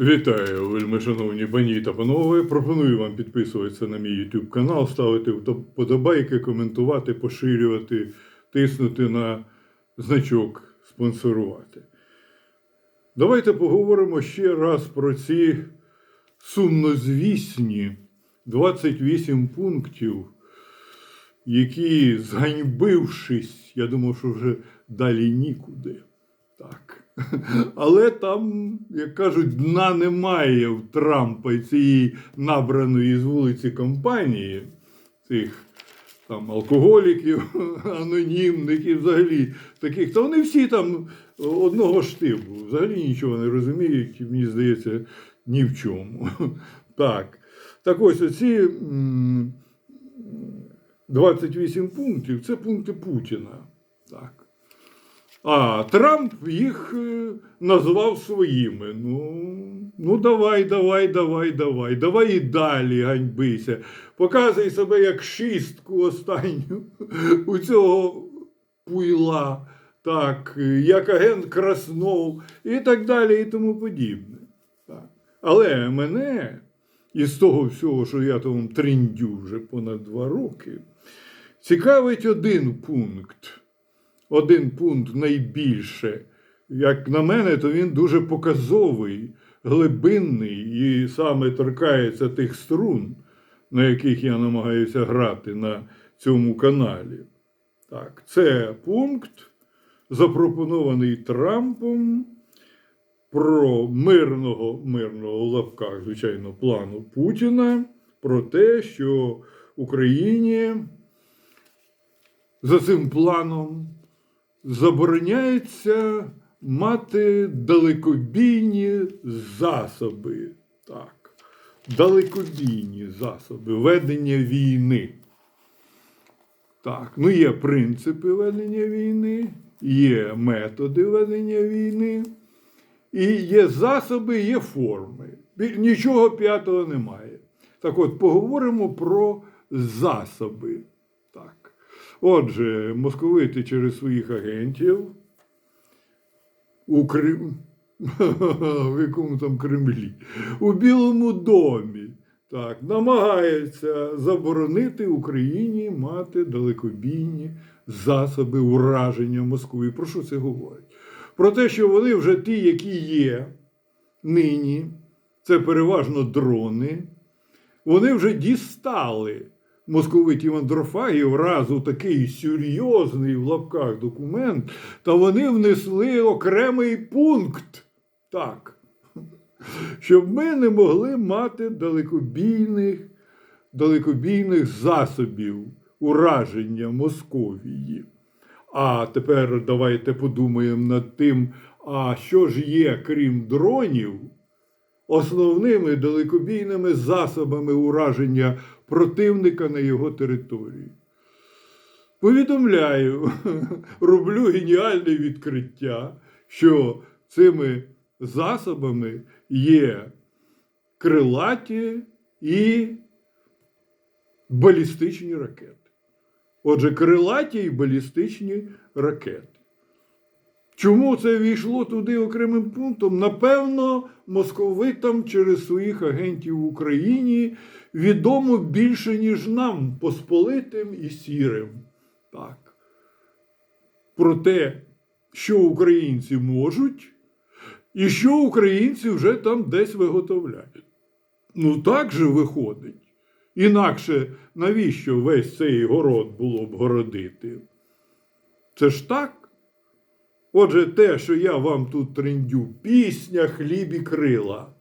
Вітаю, вельми шановні пані та панове. Пропоную вам підписуватися на мій YouTube канал, ставити вподобайки, коментувати, поширювати, тиснути на значок спонсорувати. Давайте поговоримо ще раз про ці сумнозвісні 28 пунктів, які, зганьбившись, я думав, що вже далі нікуди. Так. Але там, як кажуть, дна немає в Трампа і цієї набраної з вулиці компанії, цих там алкоголіків, анонімних і взагалі таких, то вони всі там одного штибу, взагалі нічого не розуміють, мені здається, ні в чому. Так. Так ось оці 28 пунктів це пункти Путіна. Так. А Трамп їх е, назвав своїми. Ну, ну давай, давай, давай, давай, давай і далі ганьбися. Показуй себе як шістку останню у цього пуйла, так, як агент Краснов і так далі, і тому подібне. Так. Але мене із того всього, що я там трендю вже понад два роки, цікавить один пункт один пункт найбільше. Як на мене, то він дуже показовий, глибинний і саме торкається тих струн, на яких я намагаюся грати на цьому каналі. Так, це пункт, запропонований Трампом про мирного, мирного в звичайно, плану Путіна, про те, що Україні за цим планом забороняється мати далекобійні засоби. Так, далекобійні засоби ведення війни. Так, ну є принципи ведення війни, є методи ведення війни, і є засоби, є форми. Нічого п'ятого немає. Так от, поговоримо про засоби. Так. Отже, московити через своїх агентів у Крим... в якому там Кремлі, у Білому домі так, намагаються заборонити Україні мати далекобійні засоби ураження Москви. Про що це говорить? Про те, що вони вже ті, які є нині, це переважно дрони, вони вже дістали московитів андрофагів раз у такий серйозний в лапках документ, та вони внесли окремий пункт. Так. Щоб ми не могли мати далекобійних, далекобійних засобів ураження Московії. А тепер давайте подумаємо над тим, а що ж є, крім дронів, основними далекобійними засобами ураження противника на його території. Повідомляю, роблю геніальне відкриття, що цими засобами є крилаті і балістичні ракети. Отже, крилаті і балістичні ракети. Чому це війшло туди окремим пунктом? Напевно, московитам через своїх агентів в Україні відомо більше, ніж нам, посполитим і сірим. Так. Про те, що українці можуть, і що українці вже там десь виготовляють. Ну так же виходить. Інакше навіщо весь цей город було б городити? Це ж так. Отже, те, що я вам тут трендю, пісня, хліб і крила.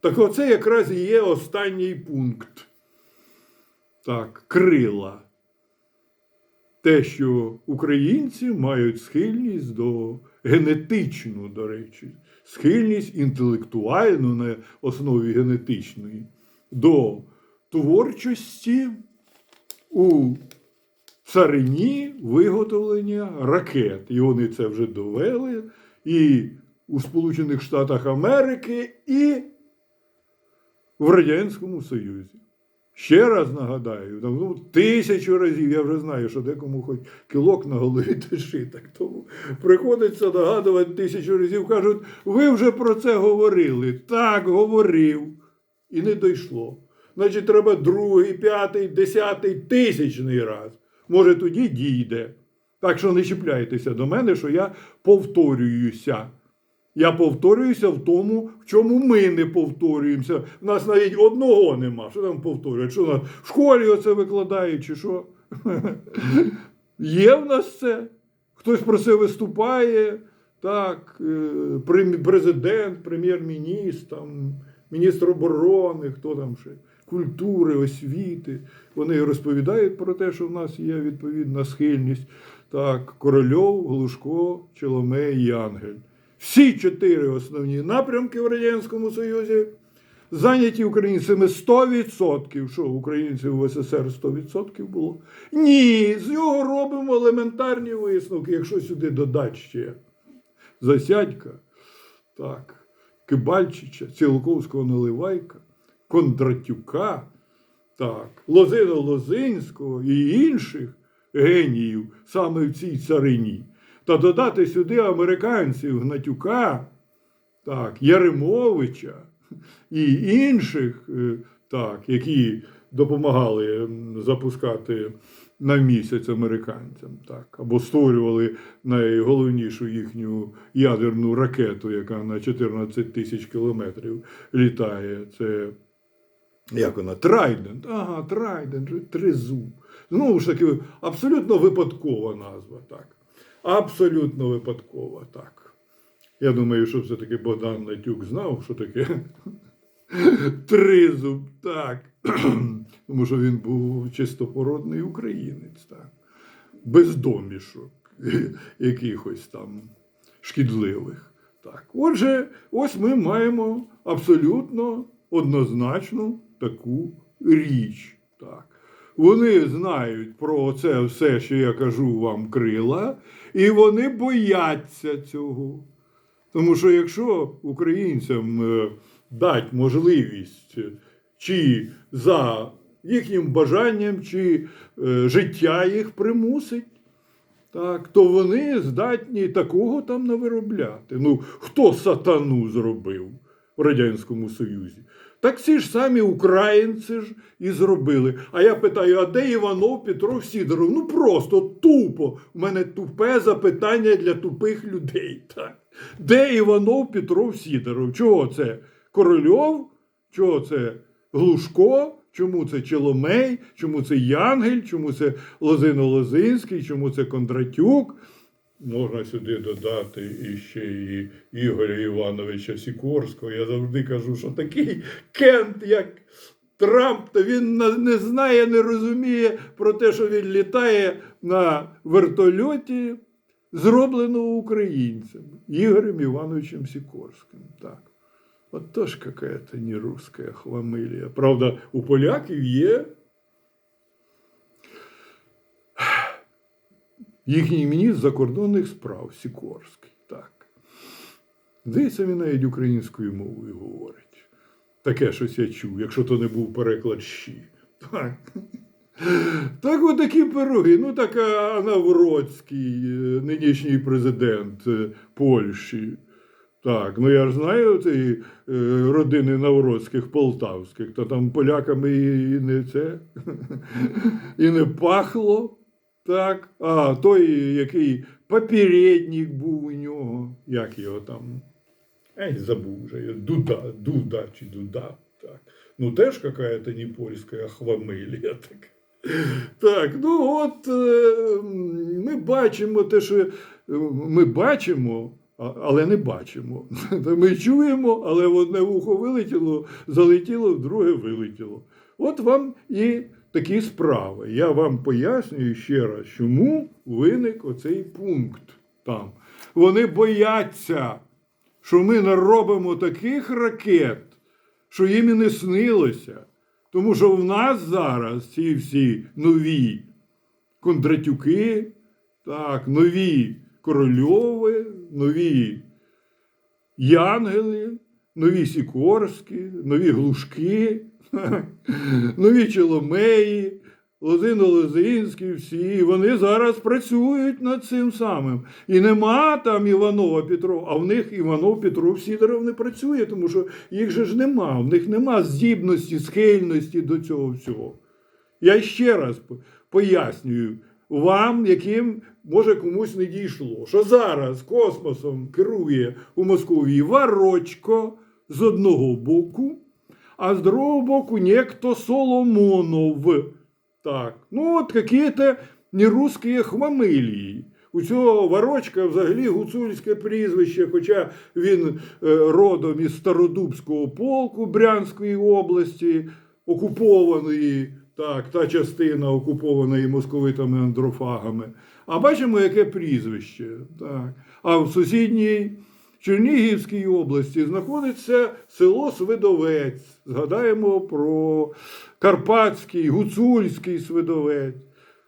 Так оце якраз і є останній пункт. Так, крила. Те, що українці мають схильність до генетичну, до речі, схильність інтелектуальну на основі генетичної, до творчості у царині виготовлення ракет. І вони це вже довели і у Сполучених Штатах Америки, і в Радянському Союзі. Ще раз нагадаю, ну, тисячу разів, я вже знаю, що декому хоч кілок на голові тиши, так тому приходиться нагадувати тисячу разів. Кажуть, ви вже про це говорили. Так, говорив. І не дійшло. Значить, треба другий, п'ятий, десятий, тисячний раз. Може, тоді дійде. Так що не чіпляйтеся до мене, що я повторююся. Я повторююся в тому, в чому ми не повторюємося. У нас навіть одного нема. Що там повторюють? Що нас в школі оце викладають, чи що? Є в нас це. Хтось про це виступає. Так, е, президент, прем'єр-міністр, міністр оборони, хто там ще, культури, освіти. Вони розповідають про те, що в нас є відповідна схильність. Так, Корольов, Глушко, Челомей і Ангель. Всі чотири основні напрямки в Радянському Союзі зайняті українцями 100%. Що, українців в СССР 100% було? Ні, з нього робимо елементарні висновки, якщо сюди додати ще Засядька, так, Кибальчича, Цілковського Наливайка, Кондратюка, так, Лозина Лозинського і інших геніїв саме в цій царині. Та додати сюди американців Гнатюка, так, Яремовича і інших, е, так, які допомагали запускати на місяць американцям, так, або створювали найголовнішу їхню ядерну ракету, яка на 14 тисяч кілометрів літає. Це як вона? Трайдент. Ага, Трайдент, тризуб. Знову ж таки, абсолютно випадкова назва, так. Абсолютно випадкова, так. Я думаю, що все-таки Богдан Натюк знав, що таке тризуб, так. Тому що він був чистопородний українець, так. Без домішок якихось там шкідливих. Так. Отже, ось ми маємо абсолютно однозначну таку річ. Так. Вони знають про це все, що я кажу вам крила, і вони бояться цього. Тому що якщо українцям е, дать можливість е, чи за їхнім бажанням, чи е, життя їх примусить, так, то вони здатні такого там навиробляти. Ну, хто сатану зробив в Радянському Союзі? Так ці ж самі українці ж і зробили. А я питаю: а де Іванов Петров Сідоров? Ну просто тупо. У мене тупе запитання для тупих людей. Так. Де Іванов Петров Сідоров? Чого це? Корольов? Чого це Глушко? Чому це Челомей? Чому це Янгель? Чому це Лозино Лозинський? Чому це Кондратюк? Можна сюди додати іще і Ігоря Івановича Сікорського. Я завжди кажу, що такий кент, як Трамп, то він не знає, не розуміє про те, що він літає на вертольоті, зробленого українцем Ігорем Івановичем Сікорським. Так. От то ж какая-то не русская хламилія. Правда, у поляків є їхній міністр закордонних справ Сікорський. Так. Здається, він навіть українською мовою говорить. Таке щось я чув, якщо то не був переклад щі. Так. Так от такі пироги. Ну, так а Навроцький, е, нинішній президент е, Польщі. Так, ну я ж знаю цієї е, родини Навроцьких полтавських, то там поляками і не це, і не пахло. Так, а той, який попередник був у нього, як його там. Ей, забув вже. Дуда, Дуда чи Дуда. Так. Ну, теж какая-то не польська хвамилія. Так. Так, ну от е, ми бачимо те, що е, ми бачимо, але не бачимо. Ми чуємо, але в одне вухо вилетіло, залетіло, в друге вилетіло. От вам і такі справи. Я вам пояснюю ще раз, чому виник оцей пункт там. Вони бояться, що ми наробимо таких ракет, що їм і не снилося. Тому що в нас зараз ці всі нові Кондратюки, так, нові Корольови, нові Янгели, нові Сікорські, нові Глушки, Нові Челомеї, Лозино Лозинський, всі, вони зараз працюють над цим самим. І нема там Іванова Петрова, а в них Іванов Петров Сідоров не працює, тому що їх же ж нема, в них нема здібності, схильності до цього всього. Я ще раз пояснюю вам, яким може комусь не дійшло, що зараз космосом керує у Московії Варочко з одного боку, а з другого боку некто Соломонов. Так, ну от какие-то нерусские хмамилії. У цього Варочка взагалі гуцульське прізвище, хоча він е, родом із Стародубського полку Брянської області, окупованої, так, та частина окупованої московитами андрофагами. А бачимо, яке прізвище. Так. А в сусідній Чернігівській області знаходиться село Свидовець. Згадаємо про Карпатський, Гуцульський Свидовець.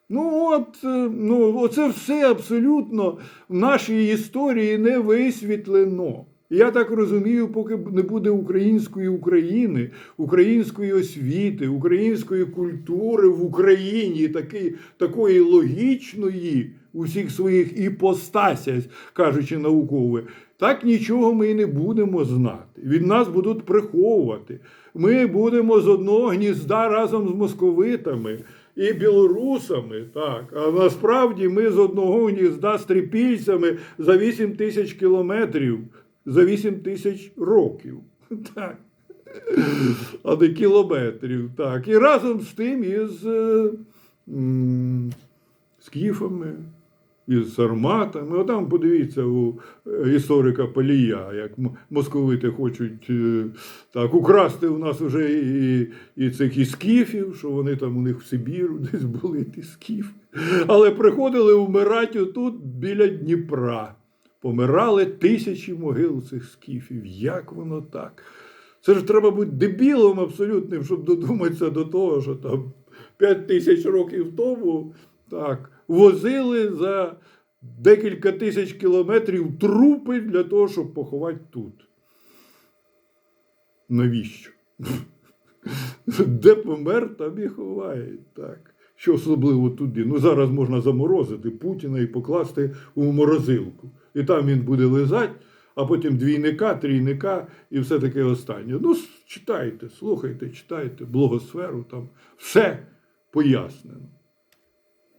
Ну, от, е, ну, оце все абсолютно в нашій історії не висвітлено. Я так розумію, поки не буде української України, української освіти, української культури в Україні, таки, такої логічної у всіх своїх іпостасях, кажучи наукове, так нічого ми і не будемо знати. Від нас будуть приховувати. Ми будемо з одного гнізда разом з московитами і білорусами, так. А насправді ми з одного гнізда з трипільцями за 8 тисяч кілометрів, за 8 тисяч років. Так. А не кілометрів. Так. І разом з тим із е, м, скіфами, із сарматами. Отам подивіться у е, історика Палія, як московити хочуть е, так, украсти у нас вже і, і цих і скіфів, що вони там у них в Сибіру десь були ті скіфи. Але приходили вмирати тут біля Дніпра. Помирали тисячі могил цих скіфів. Як воно так? Це ж треба бути дебілом абсолютним, щоб додуматися до того, що там 5 тисяч років тому так, возили за декілька тисяч кілометрів трупи для того, щоб поховати тут. Навіщо? Де помер, там і ховають. Так. Що особливо туди. Ну зараз можна заморозити Путіна і покласти у морозилку. І там він буде лизати, а потім двійника, трійника і все таке останнє. Ну, читайте, слухайте, читайте, блогосферу, там все пояснено.